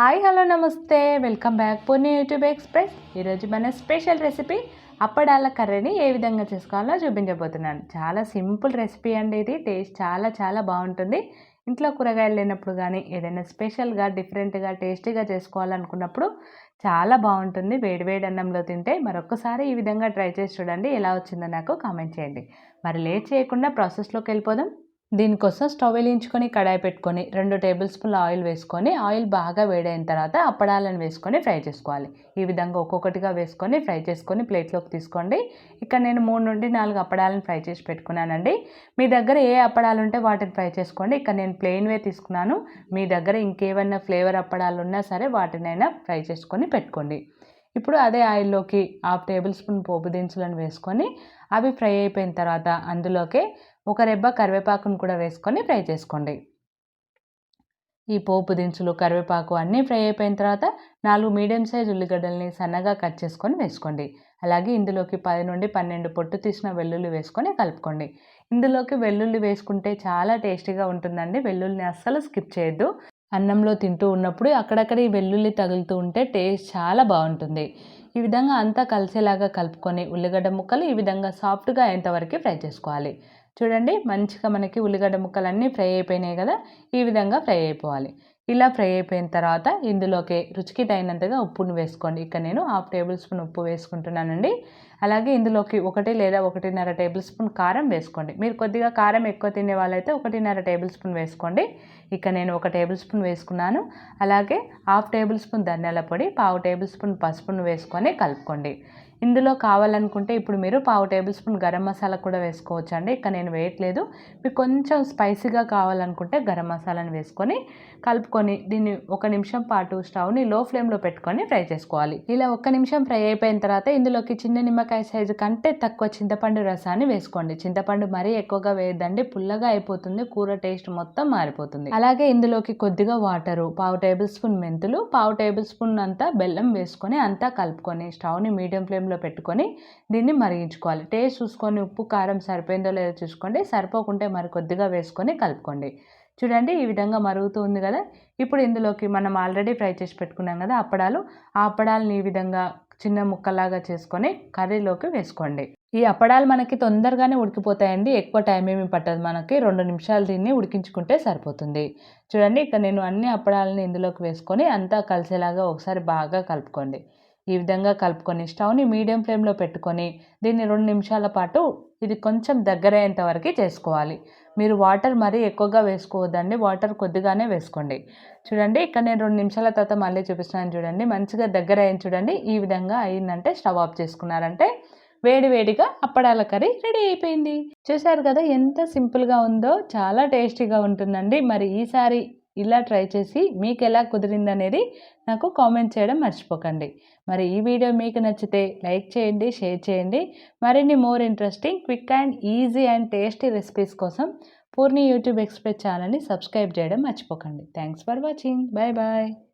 Hi hello నమస్తే. Welcome back Poorni YouTube express. ఈరోజు మన స్పెషల్ రెసిపీ అప్పడాల కర్రీని ఏ విధంగా చేసుకోవాలో చూపించబోతున్నాను. చాలా సింపుల్ రెసిపీ అండి ఇది. టేస్ట్ చాలా చాలా బాగుంటుంది. ఇంట్లో కూరగాయలు లేనప్పుడు కానీ ఏదైనా స్పెషల్గా డిఫరెంట్గా టేస్టీగా చేసుకోవాలనుకున్నప్పుడు చాలా బాగుంటుంది. వేడివేడి అన్నంలో తింటే మరొకసారి ఈ విధంగా ట్రై చేసి చూడండి. ఎలా వచ్చిందో నాకు కామెంట్ చేయండి. మరి లేట్ చేయకుండా ప్రాసెస్లోకి వెళ్ళిపోదాం. దీనికోసం స్టవ్ వెలిగించుకొని కడాయి పెట్టుకొని రెండు టేబుల్ స్పూన్ల ఆయిల్ వేసుకొని ఆయిల్ బాగా వేడైన తర్వాత అప్పడాలను వేసుకొని ఫ్రై చేసుకోవాలి. ఈ విధంగా ఒక్కొక్కటిగా వేసుకొని ఫ్రై చేసుకొని ప్లేట్లోకి తీసుకోండి. ఇక్కడ నేను మూడు నుండి నాలుగు అప్పడాలను ఫ్రై చేసి పెట్టుకున్నానండి. మీ దగ్గర ఏ అప్పడాలు ఉంటే వాటిని ఫ్రై చేసుకోండి. ఇక్కడ నేను ప్లెయిన్వే తీసుకున్నాను. మీ దగ్గర ఇంకేమైనా ఫ్లేవర్ అప్పడాలు ఉన్నా సరే వాటినైనా ఫ్రై చేసుకొని పెట్టుకోండి. ఇప్పుడు అదే ఆయిల్లోకి హాఫ్ టేబుల్ స్పూన్ పోపు దినుసులను వేసుకొని అవి ఫ్రై అయిపోయిన తర్వాత అందులోకి ఒక రెబ్బ కరివేపాకును కూడా వేసుకొని ఫ్రై చేసుకోండి. ఈ పోపు దినుసులు కరివేపాకు అన్నీ ఫ్రై అయిపోయిన తర్వాత నాలుగు మీడియం సైజ్ ఉల్లిగడ్డల్ని సన్నగా కట్ చేసుకొని వేసుకోండి. అలాగే ఇందులోకి పది నుండి పన్నెండు పొట్టు తీసిన వెల్లుల్లి వేసుకొని కలుపుకోండి. ఇందులోకి వెల్లుల్లి వేసుకుంటే చాలా టేస్టీగా ఉంటుందండి. వెల్లుల్లిని అస్సలు స్కిప్ చేయొద్దు. అన్నంలో తింటూ ఉన్నప్పుడు అక్కడక్కడ ఈ వెల్లుల్లి తగులుతూ ఉంటే టేస్ట్ చాలా బాగుంటుంది. ఈ విధంగా అంతా కలిసేలాగా కలుపుకొని ఉల్లిగడ్డ ముక్కలు ఈ విధంగా సాఫ్ట్గా అయ్యేంతవరకు ఫ్రై చేసుకోవాలి. చూడండి మంచిగా మనకి ఉల్లిగడ్డ ముక్కలన్నీ ఫ్రై అయిపోయినాయి కదా ఈ విధంగా ఫ్రై అయిపోవాలి. ఇలా ఫ్రై అయిపోయిన తర్వాత ఇందులోకి రుచికి తగినంతగా ఉప్పును వేసుకోండి. ఇక్కడ నేను హాఫ్ టేబుల్ స్పూన్ ఉప్పు వేసుకుంటున్నానండి. అలాగే ఇందులోకి ఒకటి లేదా ఒకటిన్నర టేబుల్ స్పూన్ కారం వేసుకోండి. మీరు కొద్దిగా కారం ఎక్కువ తినే వాళ్ళైతే ఒకటిన్నర టేబుల్ స్పూన్ వేసుకోండి. ఇక్కడ నేను ఒక టేబుల్ స్పూన్ వేసుకున్నాను. అలాగే హాఫ్ టేబుల్ స్పూన్ ధనియాల పొడి పావు టేబుల్ స్పూన్ పసుపును వేసుకొని కలుపుకోండి. ఇందులో కావాలనుకుంటే ఇప్పుడు మీరు పావు టేబుల్ స్పూన్ గరం మసాలా కూడా వేసుకోవచ్చు అండి ఇక్కడ నేను వేయట్లేదు. మీకు కొంచెం స్పైసీగా కావాలనుకుంటే గరం మసాలాను వేసుకొని కలుపుకొని దీన్ని ఒక నిమిషం పాటు స్టవ్ని లో ఫ్లేమ్లో పెట్టుకొని ఫ్రై చేసుకోవాలి. ఇలా ఒక్క నిమిషం ఫ్రై అయిపోయిన తర్వాత ఇందులోకి చిన్న నిమ్మకాయ సైజు కంటే తక్కువ చింతపండు రసాన్ని వేసుకోండి. చింతపండు మరీ ఎక్కువగా వేయద్దండి. పుల్లగా అయిపోతుంది. కూర టేస్ట్ మొత్తం మారిపోతుంది. అలాగే ఇందులోకి కొద్దిగా వాటరు పావు టేబుల్ స్పూన్ మెంతులు పావు టేబుల్ స్పూన్ అంతా బెల్లం వేసుకొని అంతా కలుపుకొని స్టవ్ని మీడియం ఫ్లేమ్లో పెట్టుకొని దీన్ని మరిగించుకోవాలి. టేస్ట్ చూసుకొని ఉప్పు కారం సరిపోయిందో లేదో చూసుకోండి. సరిపోకుంటే మరి కొద్దిగా వేసుకొని కలుపుకోండి. చూడండి ఈ విధంగా మరుగుతూ ఉంది కదా. ఇప్పుడు ఇందులోకి మనం ఆల్రెడీ ఫ్రై చేసి పెట్టుకున్నాం కదా అప్పడాలు. ఆ అప్పడాలని ఈ విధంగా చిన్న ముక్కలాగా చేసుకొని కర్రీలోకి వేసుకోండి. ఈ అప్పడాలు మనకి తొందరగానే ఉడికిపోతాయండి. ఎక్కువ టైం ఏమి పట్టదు మనకి. రెండు నిమిషాలు దీన్ని ఉడికించుకుంటే సరిపోతుంది. చూడండి ఇక నేను అన్ని అప్పడాలని ఇందులోకి వేసుకొని అంతా కలిసేలాగా ఒకసారి బాగా కలుపుకోండి. ఈ విధంగా కలుపుకొని స్టవ్ని మీడియం ఫ్లేమ్లో పెట్టుకొని దీన్ని రెండు నిమిషాల పాటు ఇది కొంచెం దగ్గర అయ్యేంత వరకు చేసుకోవాలి. మీరు వాటర్ మరీ ఎక్కువగా వేసుకోవద్దండి. వాటర్ కొద్దిగానే వేసుకోండి. చూడండి ఇక్కడ నేను రెండు నిమిషాల తర్వాత మళ్ళీ చూపిస్తున్నాను చూడండి. మంచిగా దగ్గర అయింది చూడండి ఈ విధంగా అయిందంటే స్టవ్ ఆఫ్ చేసుకున్నారంటే వేడివేడిగా అప్పడాల కర్రీ రెడీ అయిపోయింది. చూసారు కదా ఎంత సింపుల్గా ఉందో చాలా టేస్టీగా ఉంటుందండి. మరి ఈసారి ఇలా ట్రై చేసి మీకు ఎలా కుదిరింది అనేది నాకు కామెంట్ చేయడం మర్చిపోకండి. మరి ఈ వీడియో మీకు నచ్చితే లైక్ చేయండి షేర్ చేయండి. మరిన్ని more interesting quick and easy and tasty recipes కోసం పూర్ణి యూట్యూబ్ ఎక్స్ప్రెస్ ఛానల్ని సబ్స్క్రైబ్ చేయడం మర్చిపోకండి. Thanks for watching. Bye bye.